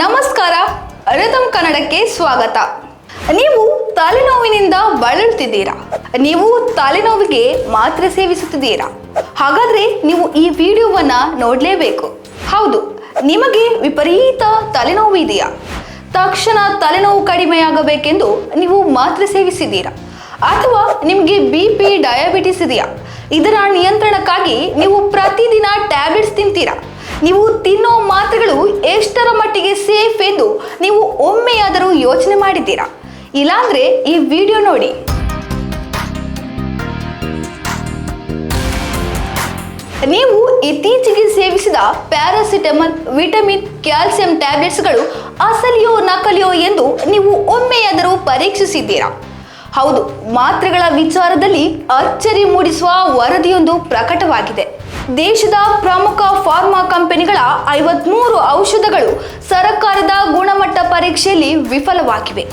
ನಮಸ್ಕಾರ ರಿತಮ್ ಕನ್ನಡಕ್ಕೆ ಸ್ವಾಗತ. ನೀವು ತಲೆನೋವಿನಿಂದ ಬಳಲ್ತಿದ್ದೀರಾ ನೀವು ತಲೆನೋವಿಗೆ ಮಾತ್ರೆ ಸೇವಿಸುತ್ತಿದ್ದೀರಾ? ಹಾಗಾದ್ರೆ ನೀವು ಈ ವಿಡಿಯೋವನ್ನ ನೋಡಲೇಬೇಕು. ಹೌದು, ನಿಮಗೆ ವಿಪರೀತ ತಲೆನೋವು ಇದೆಯಾ? ತಕ್ಷಣ ತಲೆನೋವು ಕಡಿಮೆಯಾಗಬೇಕೆಂದು ನೀವು ಮಾತ್ರೆ ಸೇವಿಸಿದ್ದೀರಾ? ಅಥವಾ ನಿಮಗೆ ಬಿ ಪಿ, ಡಯಾಬಿಟಿಸ್ ಇದೆಯಾ? ಇದರ ನಿಯಂತ್ರಣಕ್ಕಾಗಿ ನೀವು ಪ್ರತಿದಿನ ಟ್ಯಾಬ್ಲೆಟ್ಸ್ ತಿಂತೀರಾ? ನೀವು ತಿನ್ನೋ ಮಾತ್ರೆಗಳು ಎಷ್ಟರ ಮಟ್ಟಿಗೆ ಸೇಫ್ ಎಂದು ನೀವು ಒಮ್ಮೆಯಾದರೂ ಯೋಚನೆ ಮಾಡಿದ್ದೀರಾ? ಇಲ್ಲಾಂದ್ರೆ ಈ ವಿಡಿಯೋ ನೋಡಿ. ನೀವು ಇತ್ತೀಚೆಗೆ ಸೇವಿಸಿದ ಪ್ಯಾರಾಸಿಟಮಲ್, ವಿಟಮಿನ್, ಕ್ಯಾಲ್ಸಿಯಂ ಟ್ಯಾಬ್ಲೆಟ್ಸ್ಗಳು ಅಸಲಿಯೋ ನಕಲಿಯೋ ಎಂದು ನೀವು ಒಮ್ಮೆಯಾದರೂ ಪರೀಕ್ಷಿಸಿದ್ದೀರಾ? ಹೌದು, ಮಾತ್ರೆಗಳ ವಿಚಾರದಲ್ಲಿ ಅಚ್ಚರಿ ಮೂಡಿಸುವ ವರದಿಯೊಂದು ಪ್ರಕಟವಾಗಿದೆ. ದೇಶದ ಪ್ರಮುಖ ಫಾರ್ಮಾ ಐವತ್ಮೂರು ಔಷಧಗಳು ಸರ್ಕಾರದ ಗುಣಮಟ್ಟ ಪರೀಕ್ಷೆಯಲ್ಲಿ ವಿಫಲವಾಗಿವೆ.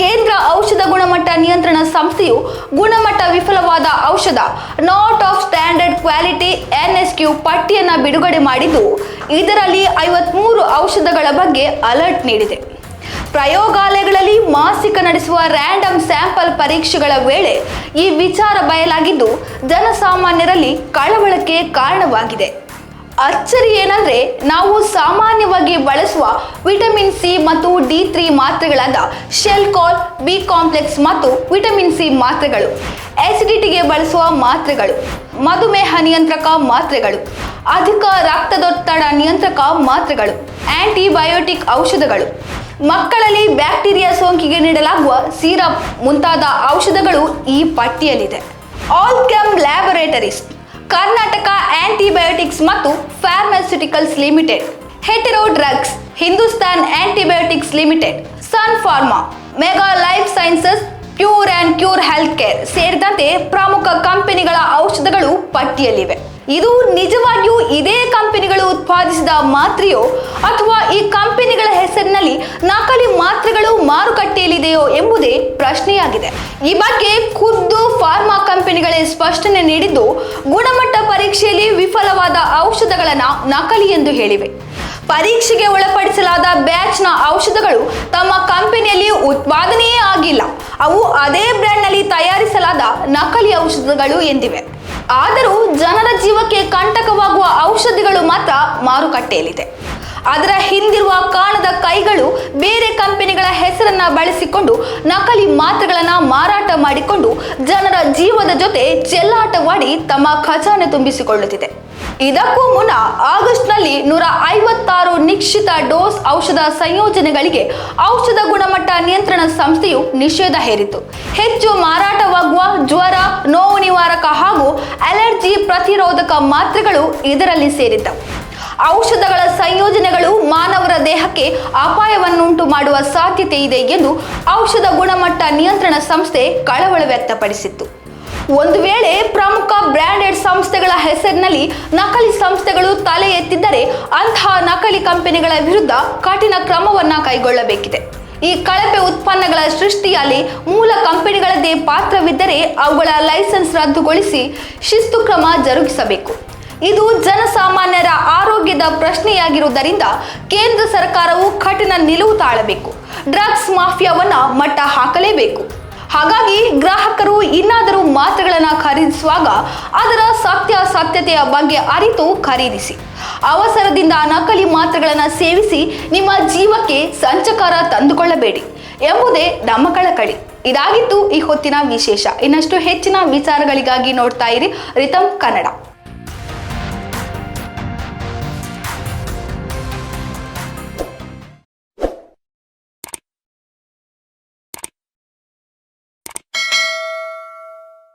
ಕೇಂದ್ರ ಔಷಧ ಗುಣಮಟ್ಟ ನಿಯಂತ್ರಣ ಸಂಸ್ಥೆಯು ಗುಣಮಟ್ಟ ವಿಫಲವಾದ ಔಷಧ not of standard quality NSQ ಪಟ್ಟಿಯನ್ನು ಬಿಡುಗಡೆ ಮಾಡಿದ್ದು, ಇದರಲ್ಲಿ ಐವತ್ಮೂರು ಔಷಧಗಳ ಬಗ್ಗೆ ಅಲರ್ಟ್ ನೀಡಿದೆ. ಪ್ರಯೋಗಾಲಯಗಳಲ್ಲಿ ಮಾಸಿಕ ನಡೆಸುವ ರ್ಯಾಂಡಮ್ ಸ್ಯಾಂಪಲ್ ಪರೀಕ್ಷೆಗಳ ವೇಳೆ ಈ ವಿಚಾರ ಬಯಲಾಗಿದ್ದು, ಜನಸಾಮಾನ್ಯರಲ್ಲಿ ಕಳವಳಕ್ಕೆ ಕಾರಣವಾಗಿದೆ. ಅಚ್ಚರಿ ಏನಂದ್ರೆ ನಾವು ಸಾಮಾನ್ಯವಾಗಿ ಬಳಸುವ ವಿಟಮಿನ್ ಸಿ ಮತ್ತು ಡಿ ತ್ರೀ ಮಾತ್ರೆಗಳಾದ ಶೆಲ್ಕಾಲ್ ಬಿ ಕಾಂಪ್ಲೆಕ್ಸ್ ಮತ್ತು ವಿಟಮಿನ್ ಸಿ ಮಾತ್ರೆಗಳು. ಎಸಿಡಿಟಿಗೆ ಬಳಸುವ ಮಾತ್ರೆಗಳು, ಮಧುಮೇಹ ನಿಯಂತ್ರಕ ಮಾತ್ರೆಗಳು, ಅಧಿಕ ರಕ್ತದೊತ್ತಡ ನಿಯಂತ್ರಕ ಮಾತ್ರೆಗಳು ಆಂಟಿಬಯೋಟಿಕ್ ಔಷಧಗಳು. ಮಕ್ಕಳಲ್ಲಿ ಬ್ಯಾಕ್ಟೀರಿಯಾ ಸೋಂಕಿಗೆ ನೀಡಲಾಗುವ ಸಿರಪ್ ಮುಂತಾದ ಔಷಧಗಳು ಈ ಪಟ್ಟಿಯಲ್ಲಿದೆ. Alkem Laboratories Karnataka antibiotics ಮತ್ತು pharmaceuticals limited Hetero drugs Hindustan antibiotics limited Sun Pharma Mega Life Sciences Pure and Cure health care ಸೇರಿದಂತೆ ಪ್ರಮುಖ ಕಂಪನಿಗಳ ಔಷಧಗಳು ಪಟ್ಟಿಯಲ್ಲಿವೆ. ಇದು ನಿಜವಾಗಿಯೂ ಉತ್ಪಾದಿಸಿದ ಮಾತ್ರೆಯೋ ಅಥವಾ ಈ ಕಂಪನಿಗಳ ಹೆಸರಿನಲ್ಲಿ ನಕಲಿ ಮಾತ್ರೆಗಳು ಮಾರುಕಟ್ಟೆಯಲ್ಲಿದೆಯೋ ಎಂಬುದೇ ಪ್ರಶ್ನೆಯಾಗಿದೆ. ಈ ಬಗ್ಗೆ ಖುದ್ದು ಫಾರ್ಮಾ ಕಂಪನಿಗಳೇ ಸ್ಪಷ್ಟನೆ ನೀಡಿದ್ದು, ಗುಣಮಟ್ಟ ಪರೀಕ್ಷೆಯಲ್ಲಿ ವಿಫಲವಾದ ಔಷಧಗಳನ್ನು ನಕಲಿ ಎಂದು ಹೇಳಿವೆ. ಪರೀಕ್ಷೆಗೆ ಒಳಪಡಿಸಲಾದ ಬ್ಯಾಚ್ನ ಔಷಧಗಳು ತಮ್ಮ ಕಂಪನಿಯಲ್ಲಿ ಉತ್ಪಾದನೆಯೇ ಆಗಿಲ್ಲ. ಅವು ಅದೇ ಬ್ರ್ಯಾಂಡ್ನಲ್ಲಿ ತಯಾರಿಸಲಾದ ನಕಲಿ ಔಷಧಗಳು ಎಂದಿವೆ. ಆದರೂ ಜನರ ಜೀವಕ್ಕೆ ಕಂಟಕವಾಗುವ ಔಷಧಿಗಳು ಮಾತ್ರ ಮಾರುಕಟ್ಟೆಯಲ್ಲಿದೆ. ಅದರ ಹಿಂದಿರುವ ಕಾಣದ ಕೈಗಳು ಬೇರೆ ಕಂಪನಿಗಳ ಹೆಸರನ್ನ ಬಳಸಿಕೊಂಡು ನಕಲಿ ಮಾತ್ರೆಗಳನ್ನ ಮಾರಾಟ ಮಾಡಿಕೊಂಡು ಜನರ ಜೀವದ ಜೊತೆ ಚೆಲ್ಲಾಟವಾಡಿ ತಮ್ಮ ಖಜಾನೆ ತುಂಬಿಸಿಕೊಳ್ಳುತ್ತಿದೆ. ಇದಕ್ಕೂ ಮುನ್ನ ಆಗಸ್ಟ್ನಲ್ಲಿ ನೂರ ಐವತ್ತಾರು ನಿಶ್ಚಿತ ಡೋಸ್ ಔಷಧ ಸಂಯೋಜನೆಗಳಿಗೆ ಔಷಧ ಗುಣಮಟ್ಟ ನಿಯಂತ್ರಣ ಸಂಸ್ಥೆಯು ನಿಷೇಧ ಹೇರಿತು ಹೆಚ್ಚು ಮಾರಾಟವಾಗುವ ಜ್ವರ, ನೋವು ನಿವಾರಕ ಹಾಗೂ ಅಲರ್ಜಿ ಪ್ರತಿರೋಧಕ ಮಾತ್ರೆಗಳು ಇದರಲ್ಲಿ ಸೇರಿದ್ದವು. ಔಷಧಗಳ ಸಂಯೋಜನೆಗಳು ಮಾನವರ ದೇಹಕ್ಕೆ ಅಪಾಯವನ್ನುಂಟು ಮಾಡುವ ಸಾಧ್ಯತೆ ಇದೆ ಎಂದು ಔಷಧ ಗುಣಮಟ್ಟ ನಿಯಂತ್ರಣ ಸಂಸ್ಥೆ ಕಳವಳ ವ್ಯಕ್ತಪಡಿಸಿತ್ತು. ಒಂದು ವೇಳೆ ಪ್ರಮುಖ ಬ್ರ್ಯಾಂಡೆಡ್ ಸಂಸ್ಥೆಗಳ ಹೆಸರಿನಲ್ಲಿ ನಕಲಿ ಸಂಸ್ಥೆಗಳು ತಲೆ ಎತ್ತಿದ್ದರೆ ಅಂತಹ ನಕಲಿ ಕಂಪನಿಗಳ ವಿರುದ್ಧ ಕಠಿಣ ಕ್ರಮವನ್ನ ಕೈಗೊಳ್ಳಬೇಕಿದೆ. ಈ ಕಳಪೆ ಉತ್ಪನ್ನಗಳ ಸೃಷ್ಟಿಯಲ್ಲಿ ಮೂಲ ಕಂಪನಿಗಳದ್ದೇ ಪಾತ್ರವಿದ್ದರೆ ಅವುಗಳ ಲೈಸೆನ್ಸ್ ರದ್ದುಗೊಳಿಸಿ ಶಿಸ್ತು ಕ್ರಮ ಜರುಗಿಸಬೇಕು. ಇದು ಜನಸಾಮಾನ್ಯರ ಆರೋಗ್ಯದ ಪ್ರಶ್ನೆಯಾಗಿರುವುದರಿಂದ ಕೇಂದ್ರ ಸರ್ಕಾರವು ಕಠಿಣ ನಿಲುವು ತಾಳಬೇಕು. ಡ್ರಗ್ಸ್ ಮಾಫಿಯಾವನ್ನು ಮಟ್ಟ ಹಾಕಲೇಬೇಕು. ಹಾಗಾಗಿ ಗ್ರಾಹಕರು ಇನ್ನಾದರೂ ಮಾತ್ರೆಗಳನ್ನು ಖರೀದಿಸುವಾಗ ಅದರ ಸತ್ಯ ಸತ್ಯತೆಯ ಬಗ್ಗೆ ಅರಿತು ಖರೀದಿಸಿ. ಅವಸರದಿಂದ ನಕಲಿ ಮಾತ್ರೆಗಳನ್ನು ಸೇವಿಸಿ ನಿಮ್ಮ ಜೀವಕ್ಕೆ ಸಂಚಕಾರ ತಂದುಕೊಳ್ಳಬೇಡಿ ಎಂಬುದೇ ನಮ್ಮ ಕಳಕಳಿ. ಇದಾಗಿತ್ತು ಈ ಹೊತ್ತಿನ ವಿಶೇಷ. ಇನ್ನಷ್ಟು ಹೆಚ್ಚಿನ ವಿಚಾರಗಳಿಗಾಗಿ ನೋಡ್ತಾ ಇರಿ ರಿತಮ್ ಕನ್ನಡ.